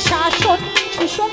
শাসন শোষণ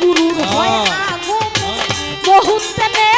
গুরুর হয়। আগুন মুহূর্তে মেল